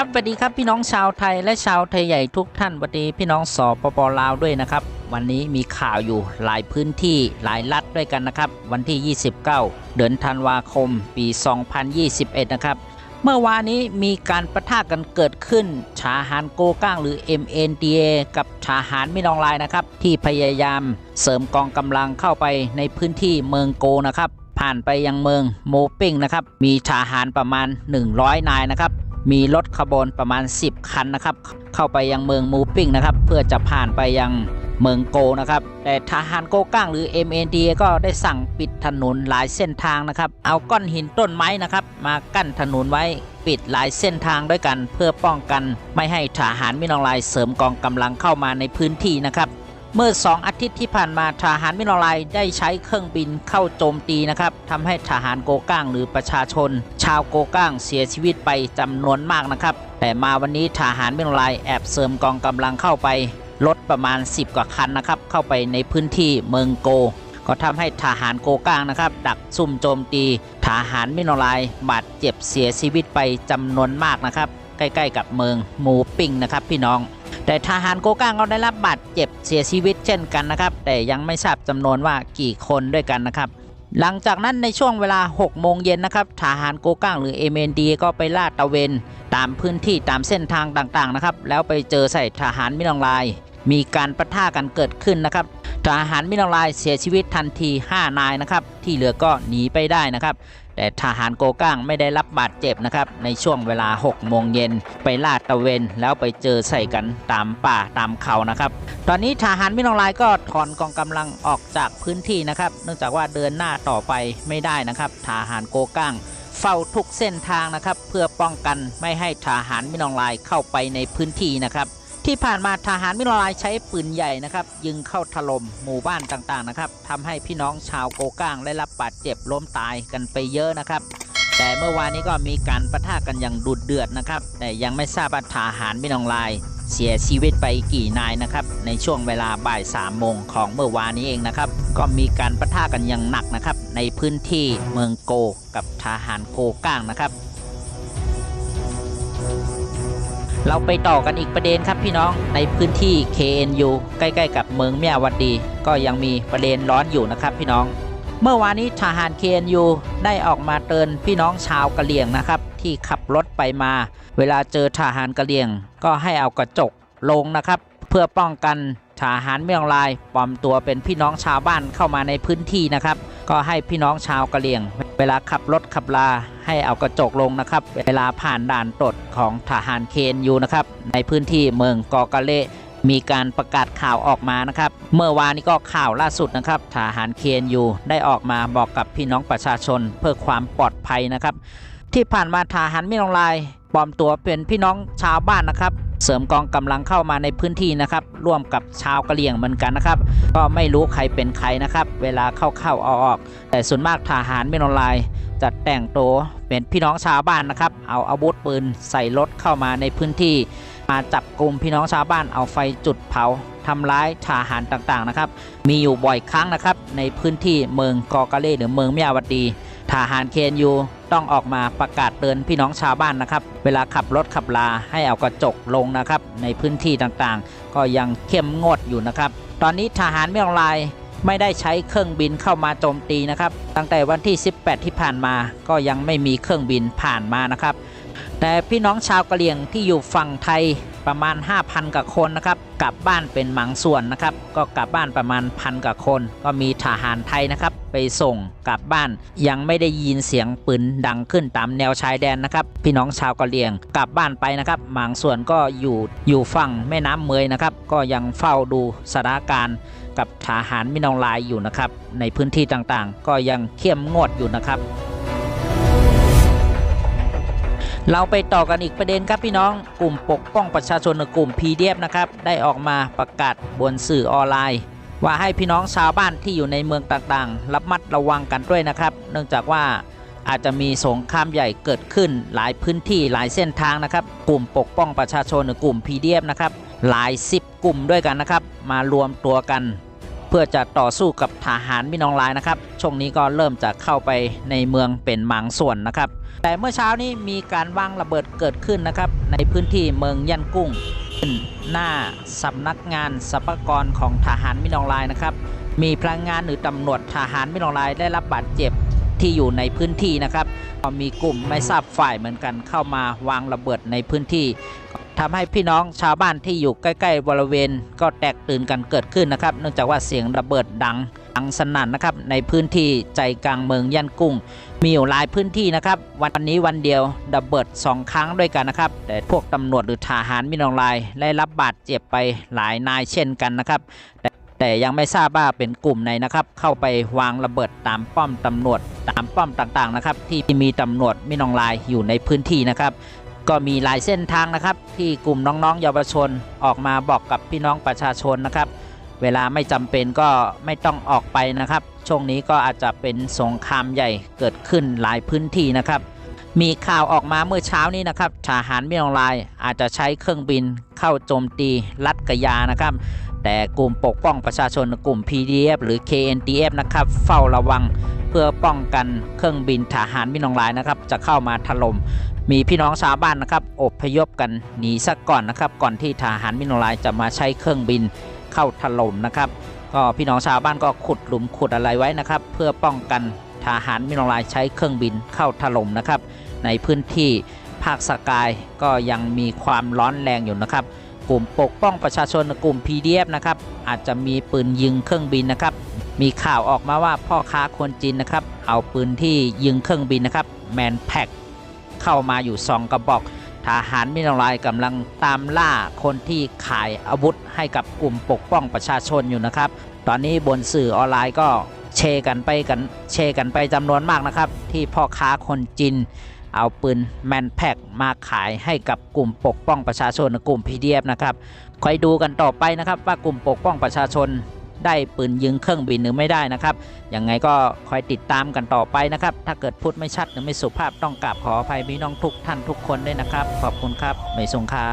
ครับสวัสดีครับพี่น้องชาวไทยและชาวไทยใหญ่ทุกท่านสวัสดีพี่น้องสปปลาวด้วยนะครับ วันนี้มีข่าวอยู่หลายพื้นที่หลายรัฐด้วยกันนะครับ วันที่ 29 เดือนธันวาคม ปี 2021 นะครับ เมื่อวานนี้มีการประทะกันเกิดขึ้น ชาหานโกก้างหรือ MNDA กับชาหานมินองลายนะครับ ที่พยายามเสริมกองกำลังเข้าไปในพื้นที่เมืองโกนะครับ ผ่านไปยังเมืองโมปิงนะครับมีทหารประมาณ 100 นายนะครับ มีรถขบวนประมาณ 10 คันนะครับ เข้าไปยังเมืองมูปิ้งนะครับ เพื่อจะผ่านไปยังเมืองโกนะครับ แต่ทหารโกก้างหรือ MND ก็ได้สั่งปิดถนนหลายเส้นทางนะครับ เอาก้อนหินต้นไม้นะครับ มากั้นถนนไว้ปิดหลายเส้นทางด้วยกัน เพื่อป้องกัน ไม่ให้ทหารมินองลายเสริมกองกำลังเข้ามาในพื้นที่นะครับ เมื่อ 2 อาทิตย์ที่ผ่านมาทหารมินอลายได้ใช้เครื่องบินเข้าโจมตีนะครับทำให้ทหารโกก้างหรือประชาชน ชาวโกก้างเสียชีวิตไปจำนวนมากนะครับ แต่มาวันนี้ทหารมินอลายแอบเสริมกองกำลังเข้าไปลดประมาณ 10 กว่าคันนะครับ เข้าไปในพื้นที่เมืองโก ก็ทำให้ทหารโกก้างนะครับ ดักซุ่มโจมตีทหารมินอลายบาดเจ็บเสียชีวิตไปจำนวนมากนะครับ ใกล้ ๆ กับเมืองมูปิงนะครับพี่น้อง แต่ทหารโกก้างก็ได้รับบาดเจ็บเสียชีวิตเช่นกันนะครับ แต่ยังไม่ทราบจำนวนว่ากี่คนด้วยกันนะครับหลังจากนั้นในช่วงเวลา 6 โมงเย็นนะครับ ทหารโกก้างหรือเอเมนดีก็ไปลาดตะเวน ตามพื้นที่ตามเส้นทางต่างๆนะครับ แล้วไปเจอใส่ทหารมิลองลาย มีการประท่ากันเกิดขึ้นนะครับทหารมิลองลายเสียชีวิตทันที 5 นายนะครับ ที่เหลือก็หนีไปได้นะครับ แต่ทหารโกก้างไม่ได้รับบาดเจ็บนะครับ ในช่วงเวลา 6 โมงเย็นไปลาดตะเวนแล้วไปเจอใส่กันตามป่าตามเขานะครับ ตอนนี้ทหารมินองลายก็ถอนกองกำลังออกจากพื้นที่นะครับ เนื่องจากว่าเดินหน้าต่อไปไม่ได้นะครับ ทหารโกก้างเฝ้าทุกเส้นทางนะครับ เพื่อป้องกันไม่ให้ทหารมินองลายเข้าไปในพื้นที่นะครับ ที่ผ่านมาทหารมินองลายใช้ปืนใหญ่นะครับ ยิงเข้าถล่มหมู่บ้านต่างๆนะครับทำให้พี่น้องชาวโกก้างได้รับบาดเจ็บล้มตายกันไปเยอะนะครับ แต่เมื่อวานนี้ก็มีการประทะกันอย่างดุเดือดนะครับ แต่ยังไม่ทราบว่าทหารมินองลายเสียชีวิตไปกี่นายนะครับ ในช่วงเวลาบ่าย3ามโมงของเมื่อวานนี้เองนะครับ ก็มีการประทะกันอย่างหนักนะครับ ในพื้นที่เมืองโกกับทหารโกก้างนะครับ เราไปต่อกันอีกประเด็นครับพี่น้องในพื้นที่ KNU ใกล้ๆกับเมืองเมียวัดดี ก็ยังมีประเด็นร้อนอยู่นะครับพี่น้อง เมื่อวานนี้ทหาร KNU ได้ออกมาเตือนพี่น้องชาวกะเหรี่ยงนะครับ ที่ขับรถไปมา เวลาเจอทหารกะเหรี่ยง ก็ให้เอากระจกลงนะครับ เพื่อป้องกัน ทหารเมืองลายปลอมตัวเป็นพี่น้องชาวบ้านเข้ามาในพื้นที่นะครับ ก็ให้พี่น้องชาวกะเหรี่ยง เวลาขับรถขับลาให้เอากระจกลงนะครับ เวลาผ่านด่านตรวจของทหารเคนยูนะครับ ในพื้นที่เมืองกอกะเลมีการประกาศข่าวออกมานะครับ เมื่อวานนี้ก็ข่าวล่าสุดนะครับทหารเคนยูได้ออกมาบอกกับพี่น้องประชาชนเพื่อความปลอดภัยนะครับ ที่ผ่านมาทหารไม่ลงลายปลอมตัวเป็นพี่น้องชาวบ้านนะครับ เสริมกองกำลังเข้ามาในพื้นที่นะครับ ร่วมกับชาวกะเหรี่ยงเหมือนกันนะครับ ก็ไม่รู้ใครเป็นใครนะครับ เวลาเข้าเข้าออกออกๆแต่ส่วนมากทหารไม่ลงลายจะแต่งตัวเป็นพี่น้องชาวบ้านนะครับ เอาอาวุธปืนใส่รถเข้ามาในพื้นที่ มาจับกลุ่มพี่น้องชาวบ้านเอาไฟจุดเผาทำร้ายทหารต่างๆนะครับ มีอยู่บ่อยครั้งนะครับ ในพื้นที่เมืองกอกะเล่หรือเมืองเมียวดีทหารเคนยู ต้องออกมาประกาศเตือนพี่น้องชาวบ้านนะครับ เวลาขับรถขับลาให้เอากระจกลงนะครับ ในพื้นที่ต่างๆ ก็ยังเข้มงวดอยู่นะครับ ตอนนี้ทหารเมียงรายไม่ได้ใช้เครื่องบินเข้ามาโจมตีนะครับ ตั้งแต่วันที่ 18 ที่ผ่านมาก็ยังไม่มีเครื่องบินผ่านมานะครับ แต่พี่น้องชาวกะเหรี่ยงที่อยู่ฝั่งไทยประมาณ 5,000 กว่าคนนะครับกลับบ้านเป็นบางส่วนนะครับ ก็กลับบ้านประมาณพันกว่าคน ก็มีทหารไทยนะครับ ไปส่งกลับบ้านยังไม่ได้ยินเสียงปืนดังขึ้นตามแนวชายแดนนะครับ พี่น้องชาวกะเหรี่ยงกลับบ้านไปนะครับบางส่วนก็อยู่อยู่ฝั่งแม่น้ำเมยนะครับ ก็ยังเฝ้าดูสถานการณ์กับทหารมินองลายอยู่นะครับ ในพื้นที่ต่างๆ ก็ยังเข้มงวดอยู่นะครับ เราไปต่อกันอีกประเด็นครับพี่น้อง กลุ่มปกป้องประชาชนกลุ่ม PDF นะครับ ได้ออกมาประกาศบนสื่อออนไลน์ ว่าให้พี่น้องชาวบ้านที่อยู่ในเมืองต่างๆระมัดระวังกันด้วยนะครับ เนื่องจากว่าอาจจะมีสงครามใหญ่เกิดขึ้นหลายพื้นที่หลายเส้นทางนะครับ กลุ่มปกป้องประชาชนหรือกลุ่ม PDF นะครับหลายสิบกลุ่มด้วยกันนะครับ มารวมตัวกัน เพื่อจะต่อสู้กับทหารมินองลายนะครับช่วงนี้ก็เริ่มจะเข้าไปในเมืองเป็นบางส่วนนะครับ แต่เมื่อเช้านี้มีการวางระเบิดเกิดขึ้นนะครับ ในพื้นที่เมืองยันกุ้งหน้าสำนักงานสรรพากรของทหารมินองลายนะครับ มีพลังงานหรือตำรวจทหารมินองลายได้รับบาดเจ็บที่อยู่ในพื้นที่นะครับก็มีกลุ่มไม่ทราบฝ่ายเหมือนกันเข้ามาวางระเบิดในพื้นที่ ทำให้พี่น้องชาวบ้านที่อยู่ใกล้ ๆ บริเวณ ก็แตกตื่นกันเกิดขึ้นนะครับ เนื่องจากว่าเสียงระเบิดดังดังสนั่นนะครับ ในพื้นที่ใจกลางเมืองยันกุ้ง มีอยู่หลายพื้นที่นะครับ วันนี้วันเดียวระเบิด 2 ครั้งด้วยกันนะครับ แต่พวกตำรวจหรือทหารมินองลายได้รับบาดเจ็บไปหลายนายเช่นกันนะครับแตแต่ยังไม่ทราบว่าเป็นกลุ่มไหนนะครับ เข้าไปวางระเบิดตามป้อมตำรวจ ตามป้อมต่างๆนะครับ ที่มีตำรวจมินองลายอยู่ในพื้นที่นะครับ ก็มีหลายเส้นทางนะครับ ที่กลุ่มน้องๆเยาวชนออกมาบอกกับพี่น้องประชาชนนะครับ เวลาไม่จำเป็นก็ไม่ต้องออกไปนะครับ ช่วงนี้ก็อาจจะเป็นสงครามใหญ่เกิดขึ้นหลายพื้นที่นะครับ มีข่าวออกมาเมื่อเช้านี้นะครับทหารมิยงรายอาจจะใช้เครื่องบินเข้าโจมตีรัฐกะยานะครับ แต่กลุ่มปกป้องประชาชนกลุ่ม PDF หรือ KNDF นะครับเฝ้าระวังเพื่อป้องกันเครื่องบินทหารมิยองลายนะครับจะเข้ามาถล่มมีพี่น้องชาวบ้านนะครับอบพยพกันหนีซะก่อนนะครับ ก่อนที่ทหารมิยองลายจะมาใช้เครื่องบินเข้าถล่มนะครับก็พี่น้องชาวบ้านก็ขุดหลุมขุดอะไรไว้นะครับ เพื่อป้องกันทหารมิยองลายใช้เครื่องบินเข้าถล่มนะครับ ในพื้นที่ภาคสกายก็ยังมีความร้อนแรงอยู่นะครับ กลุ่มปกป้องประชาชนกลุ่ม PDF นะครับอาจจะมีปืนยิงเครื่องบินนะครับ มีข่าวออกมาว่าพ่อค้าคนจีนนะครับ เอาปืนที่ยิงเครื่องบินนะครับแมนแพ็กเข้ามาอยู่2กระบอกทหารมินองลายกำลังตามล่าคนที่ขายอาวุธให้กับกลุ่มปกป้องประชาชนอยู่นะครับ ตอนนี้บนสื่อออนไลน์ก็เชกันไปกันเชกันไปจำนวนมากนะครับ ที่พ่อค้าคนจีน เอาปืนแมนแพ็กมาขายให้กับกลุ่มปกป้องประชาชนกลุ่ม PDF นะครับคอยดูกันต่อไปนะครับว่ากลุ่มปกป้องประชาชนได้ปืนยิงเครื่องบินหรือไม่ได้นะครับ ยังไงก็คอยติดตามกันต่อไปนะครับ ถ้าเกิดพูดไม่ชัดหรือไม่สุภาพต้องกราบขออภัยพี่น้องทุกท่านทุกคนด้วยนะครับ ขอบคุณครับ ไม่สงคา